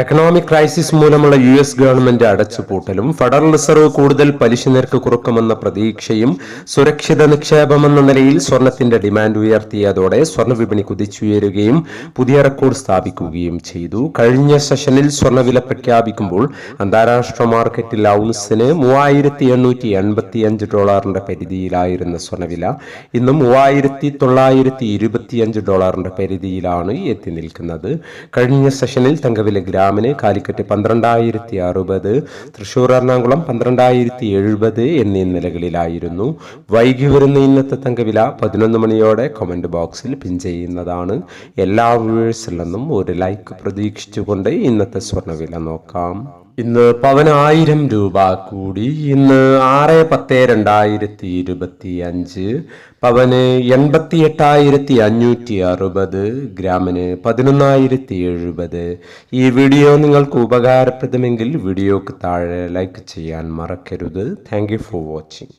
Economic crisis മൂലമുള്ള U S government അടച്ചുപൂട്ടലും federal reserve കൂടുതൽ പലിശ നിരക്ക് കുറക്കുമെന്ന പ്രതീക്ഷയും സുരക്ഷിത നിക്ഷേപമെന്ന നിലയിൽ സ്വർണത്തിന്റെ ഡിമാൻഡ് ഉയർത്തിയതോടെ സ്വർണ വിപണി കുതിച്ചുയരുകയും പുതിയ റെക്കോർഡ് സ്ഥാപിക്കുകയും ചെയ്തു. കഴിഞ്ഞ സെഷനിൽ സ്വർണവില പ്രഖ്യാപിക്കുമ്പോൾ അന്താരാഷ്ട്ര മാർക്കറ്റിൽ ഔൺസിന് മൂവായിരത്തി എണ്ണൂറ്റി ഡോളറിന്റെ പരിധിയിലായിരുന്ന സ്വർണവില ഇന്ന് മൂവായിരത്തി തൊള്ളായിരത്തി ഇരുപത്തിയഞ്ച് ഡോളറിന്റെ പരിധിയിലാണ് എത്തി നിൽക്കുന്നത്. കഴിഞ്ഞ സെഷനിൽ തങ്കവില ഗ്രാമിന് കാലിക്കറ്റ് പന്ത്രണ്ടായിരത്തി അറുപത് തൃശൂർ എറണാകുളം പന്ത്രണ്ടായിരത്തി എഴുപത് എന്നീ നിലകളിലായിരുന്നു. വൈകി വരുന്ന ഇന്നത്തെ തങ്കവില പതിനൊന്ന് മണിയോടെ കമന്റ് ബോക്സിൽ പിൻ ചെയ്യുന്നതാണ്. എല്ലാ വ്യൂവേഴ്സിൽ നിന്നും ഒരു ലൈക്ക് പ്രതീക്ഷിച്ചുകൊണ്ട് ഇന്നത്തെ സ്വർണവില നോക്കാം. ഇന്ന് പവനായിരം രൂപ കൂടി. ഇന്ന് ആറ് പത്ത് രണ്ടായിരത്തി ഇരുപത്തി അഞ്ച് പവന് എൺപത്തി എട്ടായിരത്തി അഞ്ഞൂറ്റി അറുപത് ഗ്രാമിന് പതിനൊന്നായിരത്തി എഴുപത്. ഈ വീഡിയോ നിങ്ങൾക്ക് ഉപകാരപ്രദമെങ്കിൽ വീഡിയോക്ക് താഴെ ലൈക്ക് ചെയ്യാൻ മറക്കരുത്. Thank for watching